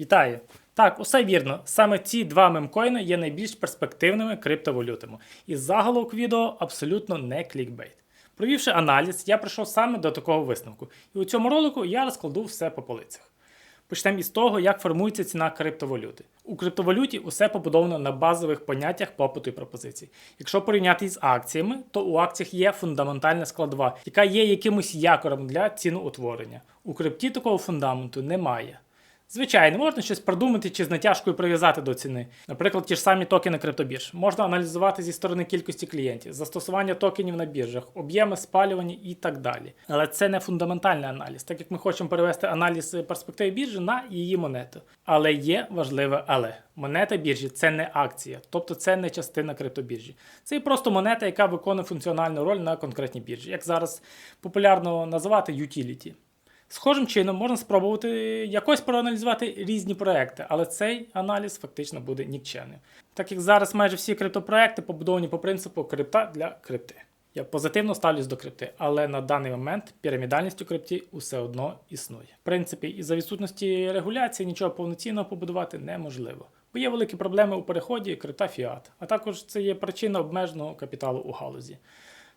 Вітаю! Так, усе вірно. Саме ці два мемкоїни є найбільш перспективними криптовалютами. І заголовок відео абсолютно не клікбейт. Провівши аналіз, я прийшов саме до такого висновку. І у цьому ролику я розкладу все по полицях. Почнемо із того, як формується ціна криптовалюти. У криптовалюті усе побудовано на базових поняттях попиту і пропозицій. Якщо порівняти з акціями, то у акціях є фундаментальна складова, яка є якимось якором для ціноутворення. У крипті такого фундаменту немає. Звичайно, можна щось придумати чи з натяжкою прив'язати до ціни. Наприклад, ті ж самі токени криптобірж. Можна аналізувати зі сторони кількості клієнтів, застосування токенів на біржах, об'єми спалювання і так далі. Але це не фундаментальний аналіз, так як ми хочемо перевести аналіз перспективи біржі на її монету. Але є важливе але. Монета біржі це не акція, тобто це не частина криптобіржі. Це є просто монета, яка виконує функціональну роль на конкретній біржі, як зараз популярно називати utility. Схожим чином можна спробувати якось проаналізувати різні проекти, але цей аналіз фактично буде нікчемним. Так як зараз майже всі криптопроекти побудовані по принципу крипта для крипти. Я позитивно ставлюсь до крипти, але на даний момент пірамідальність у крипті усе одно існує. В принципі, із-за відсутності регуляції нічого повноцінного побудувати неможливо. Бо є великі проблеми у переході крипта фіат, а також це є причина обмеженого капіталу у галузі.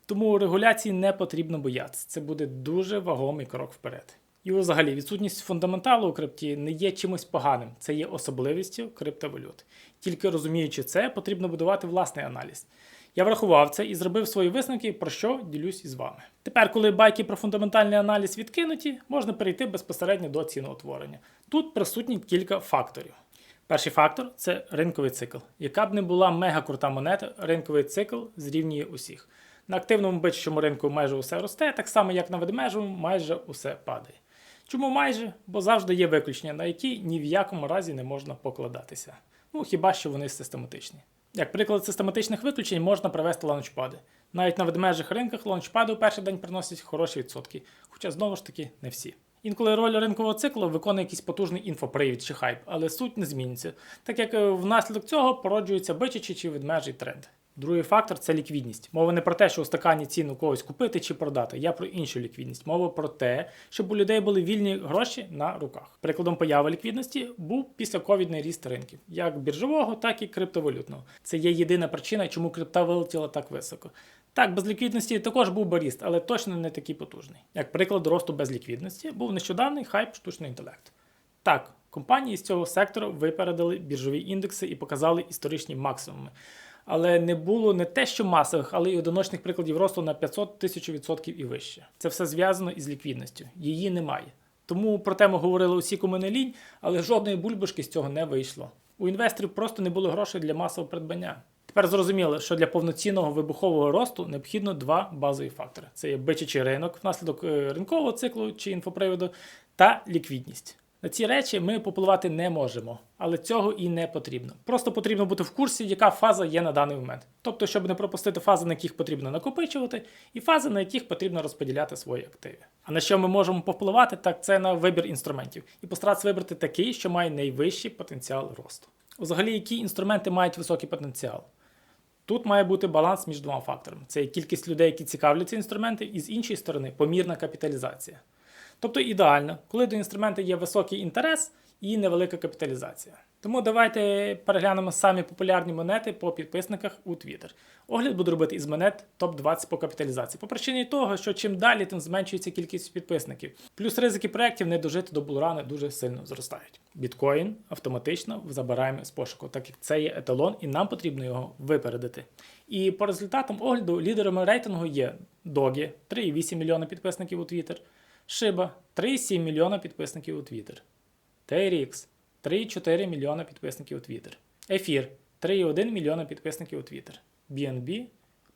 Тому регуляції не потрібно боятися. Це буде дуже вагомий крок вперед. І взагалі відсутність фундаменталу у крипті не є чимось поганим, це є особливістю криптовалют. Тільки розуміючи це, потрібно будувати власний аналіз. Я врахував це і зробив свої висновки, про що ділюсь із вами. Тепер, коли байки про фундаментальний аналіз відкинуті, можна перейти безпосередньо до ціноутворення. Тут присутні кілька факторів. Перший фактор це ринковий цикл. Яка б не була мега крута монета, ринковий цикл зрівнює усіх. На активному бичому ринку майже усе росте, так само як на ведмежому майже усе падає. Чому майже? Бо завжди є виключення, на які ні в якому разі не можна покладатися. Ну хіба що вони систематичні. Як приклад систематичних виключень можна привести лаунчпади. Навіть на ведмежих ринках лаунчпади у перший день приносять хороші відсотки, хоча знову ж таки не всі. Інколи роль ринкового циклу виконує якийсь потужний інфопривід чи хайп, але суть не зміниться, так як е, внаслідок цього породжується бичачий чи ведмежий тренд. Другий фактор це ліквідність. Мова не про те, що у стакані цін у когось купити чи продати. Я про іншу ліквідність. Мова про те, щоб у людей були вільні гроші на руках. Прикладом появи ліквідності був післяковідний ріст ринків, як біржового, так і криптовалютного. Це є єдина причина, чому крипта вилетіла так високо. Так, без ліквідності також був би ріст, але точно не такий потужний. Як приклад росту без ліквідності був нещодавний хайп штучний інтелект. Так, компанії з цього сектору випередили біржові індекси і показали історичні максимуми але не було не те, що масових, але й одиночних прикладів росту на 500 тисяч відсотків і вище. Це все зв'язано із ліквідністю. Її немає. Тому про те ми говорили усі кому не лінь, але жодної бульбашки з цього не вийшло. У інвесторів просто не було грошей для масового придбання. Тепер зрозуміло, що для повноцінного вибухового росту необхідно два базові фактори: це є бичачий ринок внаслідок е, ринкового циклу чи інфоприводу та ліквідність. На ці речі ми попливати не можемо, але цього і не потрібно. Просто потрібно бути в курсі, яка фаза є на даний момент. Тобто, щоб не пропустити фази, на яких потрібно накопичувати, і фази, на яких потрібно розподіляти свої активи. А на що ми можемо попливати, так це на вибір інструментів і постаратися вибрати такий, що має найвищий потенціал росту. Взагалі, які інструменти мають високий потенціал? Тут має бути баланс між двома факторами: це кількість людей, які цікавляться інструменти, і з іншої сторони помірна капіталізація. Тобто ідеально, коли до інструменту є високий інтерес і невелика капіталізація. Тому давайте переглянемо самі популярні монети по підписниках у Twitter. Огляд буду робити із монет топ-20 по капіталізації. По причині того, що чим далі, тим зменшується кількість підписників. Плюс ризики проєктів не дожити до булрани дуже сильно зростають. Біткоін автоматично забираємо з пошуку, так як це є еталон, і нам потрібно його випередити. І по результатам огляду лідерами рейтингу є Догі 3,8 мільйона підписників у Twitter. Shiba 3,7 мільйона підписників у Twitter. TRX 3,4 мільйона підписників у Twitter. Ефір 3,1 мільйона підписників у Twitter. BNB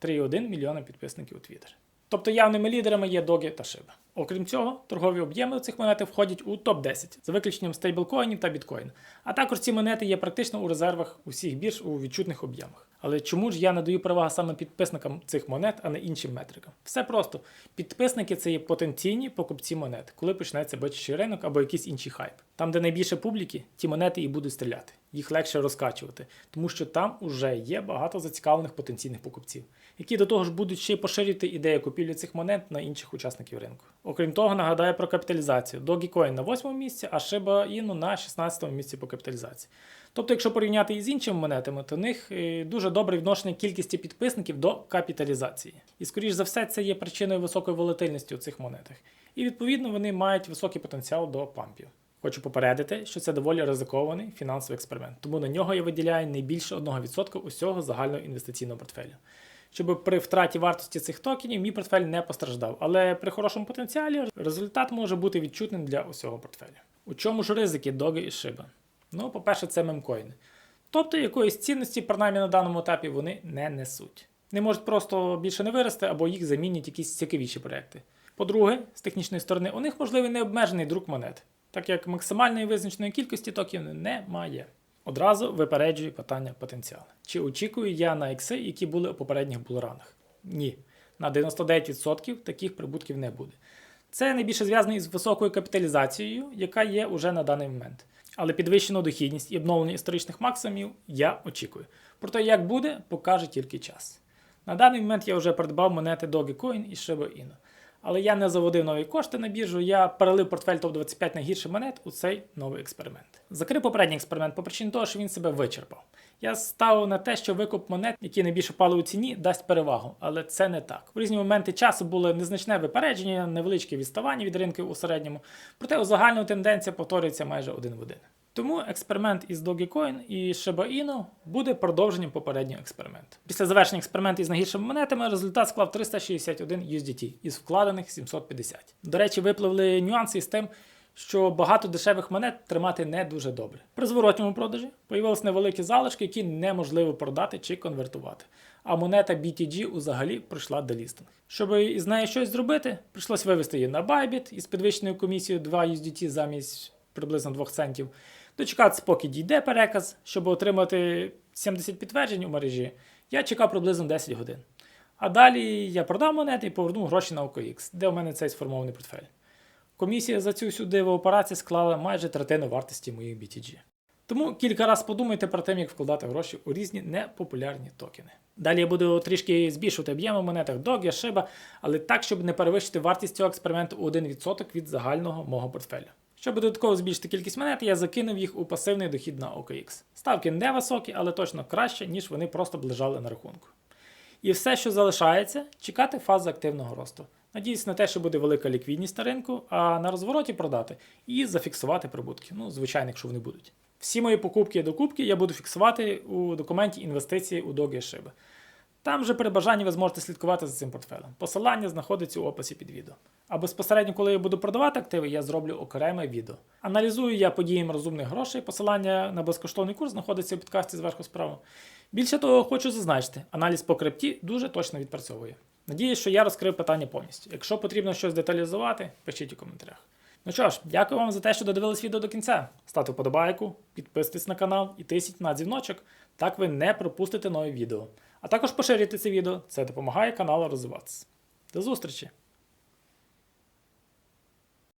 3,1 мільйона підписників у Twitter. Тобто явними лідерами є Doge та Shiba. Окрім цього, торгові об'єми цих монет входять у топ-10 за виключенням стейблкоїнів та біткоін. А також ці монети є практично у резервах усіх бірж у відчутних об'ємах. Але чому ж я надаю перевагу саме підписникам цих монет, а не іншим метрикам? Все просто. Підписники це є потенційні покупці монет, коли почнеться бичачий ринок або якийсь інший хайп. Там, де найбільше публіки, ті монети і будуть стріляти. Їх легше розкачувати, тому що там уже є багато зацікавлених потенційних покупців, які до того ж будуть ще й поширювати ідею купівлі цих монет на інших учасників ринку. Окрім того, нагадаю про капіталізацію. Dogecoin на 8 місці, а Shiba Inu на 16 місці по капіталізації. Тобто, якщо порівняти із іншими монетами, то в них е, дуже добре відношення кількості підписників до капіталізації. І, скоріш за все, це є причиною високої волатильності у цих монетах. І відповідно вони мають високий потенціал до пампів. Хочу попередити, що це доволі ризикований фінансовий експеримент, тому на нього я виділяю не більше 1% усього загального інвестиційного портфелю. Щоб при втраті вартості цих токенів мій портфель не постраждав, але при хорошому потенціалі результат може бути відчутним для усього портфелю. У чому ж ризики Doge і Shiba? Ну, по-перше, це мемкоїни. Тобто якоїсь цінності, принаймні на даному етапі, вони не несуть. Не можуть просто більше не вирости або їх замінять якісь цікавіші проекти. По-друге, з технічної сторони, у них можливий необмежений друк монет, так як максимальної визначеної кількості токенів немає. Одразу випереджую питання потенціалу. Чи очікую я на ікси, які були у попередніх булранах? Ні. На 99% таких прибутків не буде. Це найбільше зв'язано із високою капіталізацією, яка є уже на даний момент. Але підвищену дохідність і обновлення історичних максимумів я очікую. Проте, як буде, покаже тільки час. На даний момент я вже придбав монети Dogecoin і Shiba Inu. Але я не заводив нові кошти на біржу, я перелив портфель топ-25 найгірших монет у цей новий експеримент. Закрив попередній експеримент по причині того, що він себе вичерпав. Я ставив на те, що викуп монет, які найбільше пали у ціні, дасть перевагу, але це не так. В різні моменти часу було незначне випередження, невеличке відставання від ринків у середньому, проте узагальнена тенденція повторюється майже один в один. Тому експеримент із Dogecoin і Shiba Inu буде продовженням попереднього експерименту. Після завершення експерименту із найгіршими монетами результат склав 361 USDT із вкладених 750. До речі, випливли нюанси із тим, що багато дешевих монет тримати не дуже добре. При зворотньому продажі появилися невеликі залишки, які неможливо продати чи конвертувати. А монета BTG узагалі пройшла делістинг. Щоб із нею щось зробити, прийшлось вивести її на Bybit із підвищеною комісією 2 USDT замість приблизно 2 центів. Дочекатися, поки дійде переказ, щоб отримати 70 підтверджень у мережі, я чекав приблизно 10 годин. А далі я продав монети і повернув гроші на OKX, де у мене цей сформований портфель. Комісія за цю всю диву операцію склала майже третину вартості моїх BTG. Тому кілька разів подумайте про те, як вкладати гроші у різні непопулярні токени. Далі я буду трішки збільшувати об'єми в монетах Doge, Shiba, але так, щоб не перевищити вартість цього експерименту у 1% від загального мого портфелю. Щоб додатково збільшити кількість монет, я закинув їх у пасивний дохід на OKX. Ставки не високі, але точно краще, ніж вони просто б лежали на рахунку. І все, що залишається, чекати фази активного росту. Надіюсь на те, що буде велика ліквідність на ринку, а на розвороті продати і зафіксувати прибутки. Ну, звичайно, якщо вони будуть. Всі мої покупки і докупки я буду фіксувати у документі інвестиції у Doge Shiba. Там же при бажанні ви зможете слідкувати за цим портфелем. Посилання знаходиться у описі під відео. А безпосередньо, коли я буду продавати активи, я зроблю окреме відео. Аналізую я подіям розумних грошей. Посилання на безкоштовний курс знаходиться у підкасті зверху справа. Більше того, хочу зазначити, аналіз по крипті дуже точно відпрацьовує. Надіюсь, що я розкрив питання повністю. Якщо потрібно щось деталізувати, пишіть у коментарях. Ну що ж, дякую вам за те, що додивились відео до кінця. Ставте вподобайку, підписуйтесь на канал і тисніть на дзвіночок, так ви не пропустите нові відео. А також поширюйте це відео, це допомагає каналу розвиватися. До зустрічі!